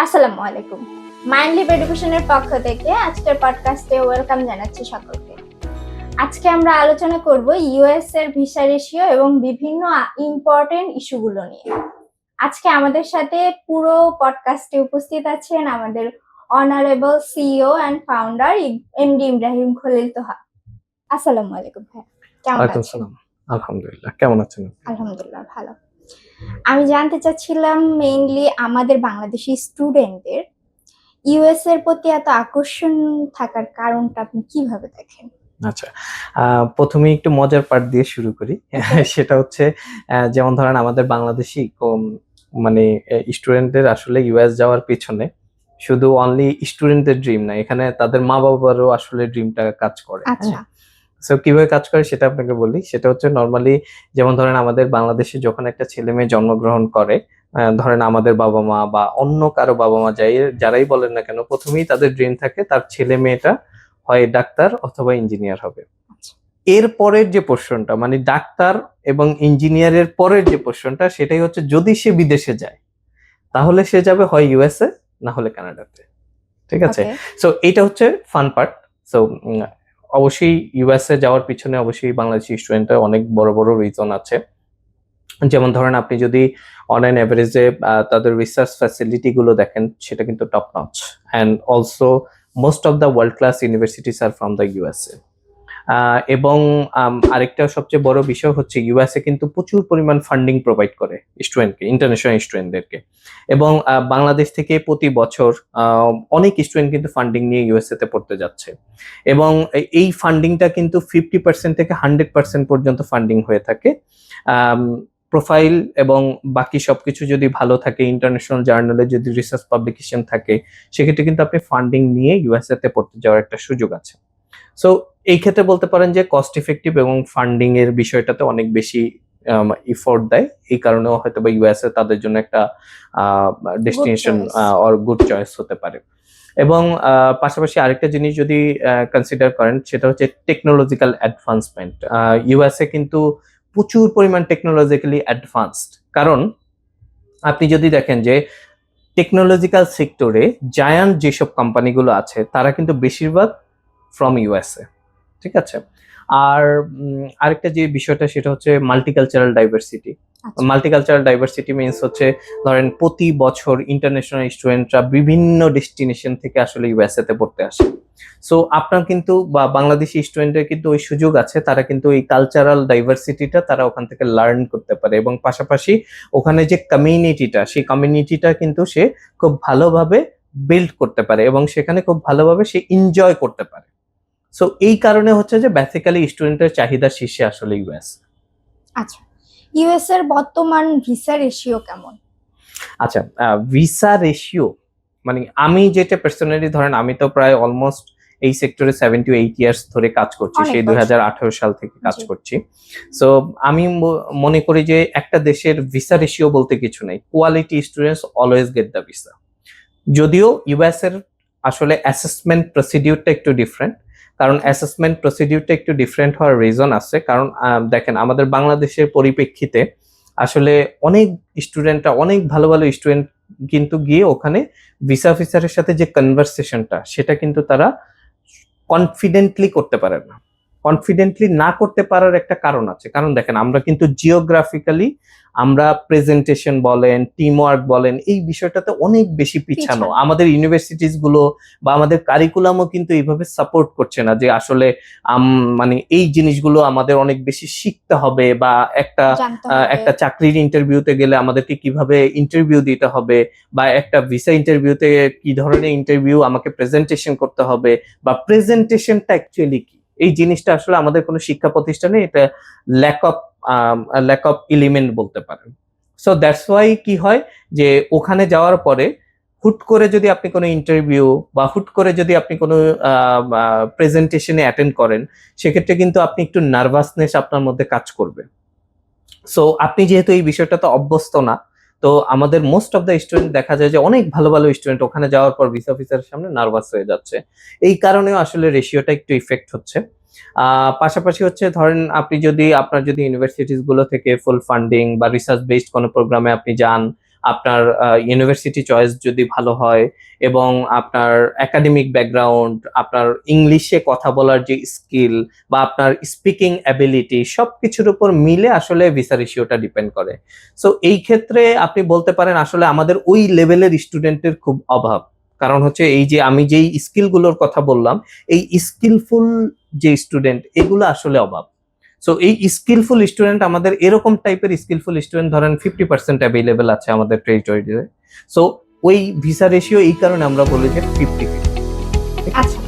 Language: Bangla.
আসসালামু আলাইকুম। মাইন্ড লিভ এডুকেশনের পক্ষ থেকে আজকের পডকাস্টে ওয়েলকাম জানাচ্ছি সকলকে। আজকে আমরা আলোচনা করব ইউএস এর ভিসা রেশিও এবং বিভিন্ন ইম্পর্টেন্ট ইস্যুগুলো নিয়ে। আজকে আমাদের সাথে পুরো পডকাস্টে উপস্থিত আছেন আমাদের honourable CEO and founder MD Ibrahim Khalil Toha. আসসালামু আলাইকুম ভাই কেমন আছেন? আলহামদুলিল্লাহ। কেমন আছেন আলহামদুলিল্লাহ ভালো। আমি জানতে চাচ্ছিলাম মেইনলি আমাদের বাংলাদেশি স্টুডেন্টদের ইউএস এর প্রতি এত আকর্ষণ থাকার কারণটা আপনি কীভাবে দেখেন? আচ্ছা প্রথমে একটু মজার পার্ট দিয়ে শুরু করি। সেটা হচ্ছে যেমন ধরেন আমাদের বাংলাদেশি কম- মানে স্টুডেন্টদের আসলে ইউএস যাওয়ার পেছনে শুধু অনলি স্টুডেন্টদের ড্রিম না এখানে তাদের মা বাবারও আসলে ড্রিমটা কাজ করে। আচ্ছা। সো কীভাবে কাজ করে সেটা আপনাকে বলি। সেটা হচ্ছে নর্মালি যেমন ধরেন আমাদের বাংলাদেশে যখন একটা ছেলে মেয়ে জন্মগ্রহণ করে ধরেন আমাদের বাবা মা বা অন্য কারও বাবা মা যাই যারাই বলেন না কেন প্রথমেই তাদের ড্রিম থাকে তার ছেলে মেয়েটা হয় ডাক্তার অথবা ইঞ্জিনিয়ার হবে। এর পরের যে পোর্শনটা মানে ডাক্তার এবং ইঞ্জিনিয়ারের পরের যে পোর্শনটা সেটাই হচ্ছে যদি সে বিদেশে যায় তাহলে সে যাবে হয় ইউএসএ না হলে কানাডাতে। ঠিক আছে? সো এটা হচ্ছে ফান পার্ট সো অবশ্যই ইউএসএ যাওয়ার পিছনে অবশ্যই বাংলাদেশি স্টুডেন্টের অনেক বড় বড় রিজন আছে। যেমন ধরেন আপনি যদি অনলাইন অ্যাভারেজে তাদের রিসার্চ ফ্যাসিলিটি গুলো দেখেন, সেটা কিন্তু top notch and also most of the world class universities are from the USA এবং আরেকটা সবচেয়ে বড় বিষয় হচ্ছে ইউএসএ কিন্তু প্রচুর পরিমাণ ফান্ডিং প্রোভাইড করে স্টুডেন্টকে ইন্টারন্যাশনাল স্টুডেন্টদেরকে এবং বাংলাদেশ থেকে প্রতি বছর অনেক স্টুডেন্ট কিন্তু ফান্ডিং নিয়ে ইউএসএ তে পড়তে যাচ্ছে। এবং এই ফান্ডিংটা কিন্তু ফিফটি পার্সেন্ট থেকে হান্ড্রেড পার্সেন্ট পর্যন্ত ফান্ডিং হয়ে থাকে। প্রোফাইল এবং বাকি সবকিছু যদি ভালো থাকে ইন্টারন্যাশনাল জার্নালে যদি রিসার্চ পাবলিকেশন থাকে, সেক্ষেত্রে কিন্তু আপনি ফান্ডিং নিয়ে ইউএসএ তে পড়তে যাওয়ার একটা সুযোগ আছে। সো এই ক্ষেত্রে বলতে পারেন যে কস্ট ইফেক্টিভ এবং ফান্ডিং এর বিষয়টাতে অনেক বেশি ইফোর্ট দেয়। এই কারণেও হয়তো বা ইউএসএ তাদের জন্য একটা ডেস্টিনেশন. অর গুড চয়েস হতে পারে। এবং পাশাপাশি আরেকটা জিনিস যদি কনসিডার করেন সেটা হচ্ছে টেকনোলজিক্যাল অ্যাডভান্সমেন্ট ইউএসএ কিন্তু প্রচুর পরিমাণ টেকনোলজিক্যালি অ্যাডভান্সড কারণ আপনি যদি দেখেন যে টেকনোলজিক্যাল সেক্টরে জায়ান্ট যেসব কোম্পানিগুলো আছে তারা কিন্তু বেশিরভাগ ফ্রম ইউএসএ ঠিক আছে? আর আরেকটা যে বিষয়টা সেটা হচ্ছে multicultural diversity. Multicultural diversity means হচ্ছে ধরেন প্রতি বছর ইন্টারন্যাশনাল স্টুডেন্টরা বিভিন্ন ডেস্টিনেশন থেকে আসলে ইউএসএ তে পড়তে আসে। সো আপনার কিন্তু বা বাংলাদেশি স্টুডেন্টের কিন্তু ওই সুযোগ আছে তারা কিন্তু এই কালচারাল ডাইভার্সিটিটা তারা ওখান থেকে লার্ন করতে পারে এবং পাশাপাশি ওখানে যে কমিউনিটিটা সেই কমিউনিটিটা কিন্তু সে খুব ভালোভাবে বিল্ড করতে পারে এবং সেখানে খুব ভালোভাবে সে এনজয় করতে পারে। সো এই কারণে হচ্ছে যে বেসিক্যালি স্টুডেন্টের চাহিদা শীর্ষে আসলে ইউএস আচ্ছা ইউএস এর বর্তমান ভিসা রেশিও কেমন? আচ্ছা ভিসা রেশিও মানে আমি যেটা পার্সোনালি ধরেন আমি তো প্রায় অলমোস্ট এই সেক্টরে সেভেন টু এইট ইয়ার্স ধরে কাজ করছি সেই। দুই সাল থেকে কাজ করছি। সো আমি মনে করি যে একটা দেশের ভিসা রেশিও বলতে কিছু নেই quality students always get the visa যদিও ইউএস এর আসলে অ্যাসেসমেন্ট প্রসিডিউরটা একটু ডিফারেন্ট কারণ অ্যাসেসমেন্ট প্রসিডিউরটা একটু ডিফারেন্ট হওয়ার রিজন আছে। কারণ দেখেন আমাদের বাংলাদেশের পরিপ্রেক্ষিতে আসলে অনেক স্টুডেন্টরা অনেক ভালো ভালো স্টুডেন্ট কিন্তু গিয়ে ওখানে ভিসা অফিসারের সাথে যে কনভারসেশনটা সেটা কিন্তু তারা কনফিডেন্টলি করতে পারে না। কনফিডেন্টলি না করতে পারার একটা কারণ আছে। কারণ দেখেন আমরা কিন্তু জিওগ্রাফিক্যালি আমরা প্রেজেন্টেশন বলেন টিম ওয়ার্ক বলেন এই বিষয়টাতে অনেক বেশি পিছানো। আমাদের ইউনিভার্সিটিসগুলো বা আমাদের কারিকুলামও কিন্তু এইভাবে সাপোর্ট করছে না যে আসলে মানে এই জিনিসগুলো আমাদের অনেক বেশি শিখতে হবে বা একটা একটা চাকরির ইন্টারভিউতে গেলে আমাদেরকে কীভাবে ইন্টারভিউ দিতে হবে বা একটা ভিসা ইন্টারভিউতে কি ধরনের ইন্টারভিউ আমাকে প্রেজেন্টেশন করতে হবে বা প্রেজেন্টেশনটা অ্যাকচুয়ালি কি? এই জিনিসটা আসলে আমাদের কোনো শিক্ষা প্রতিষ্ঠানে এটা lack of lack of element বলতে পারেন। সো দ্যাটস ওয়াই কি হয় যে ওখানে যাওয়ার পরে হুট করে যদি আপনি কোনো ইন্টারভিউ বা হুট করে যদি আপনি কোনো প্রেজেন্টেশনে অ্যাটেন্ড করেন, সেক্ষেত্রে কিন্তু আপনি একটু নার্ভাসনেস আপনার মধ্যে কাজ করবে। সো আপনি যেহেতু এই বিষয়টা তো অভ্যস্ত না তো আমাদের মোস্ট অফ দ্য স্টুডেন্ট দেখা যায় যে অনেক ভালো ভালো স্টুডেন্ট ওখানে যাওয়ার পর ভিসা অফিসারের সামনে নার্ভাস হয়ে যাচ্ছে। এই কারণেও আসলে রেশিওটা একটু ইফেক্ট হচ্ছে। পাশাপাশি হচ্ছে ধরেন আপনি যদি, আপনার যদি ইউনিভার্সিটিসগুলো থেকে ফুল ফান্ডিং বা রিসার্চ বেসড কোনো প্রোগ্রামে আপনি যান আপনার ইউনিভার্সিটি চয়েস যদি ভালো হয় এবং আপনার একাডেমিক ব্যাকগ্রাউন্ড আপনার ইংলিশে কথা বলার যে স্কিল বা আপনার স্পিকিং অ্যাবিলিটি সব কিছুর উপর মিলে আসলে ভিসা রেশিওটা ডিপেন্ড করে। সো এই ক্ষেত্রে আপনি বলতে পারেন আসলে আমাদের ওই লেভেলের স্টুডেন্টের খুব অভাব। কারণ হচ্ছে এই যে আমি যেই স্কিলগুলোর কথা বললাম, এই স্কিলফুল যে স্টুডেন্ট এগুলো আসলে অভাব। সো এই স্কিলফুল স্টুডেন্ট আমাদের এরকম টাইপের স্কিলফুল স্টুডেন্ট ধরেন ফিফটি পার্সেন্ট অ্যাভেলেবেল আছে আমাদের টেরিটরিতে সো ওই ভিসা রেশিও এই কারণে আমরা বলি যে ফিফটি আচ্ছা।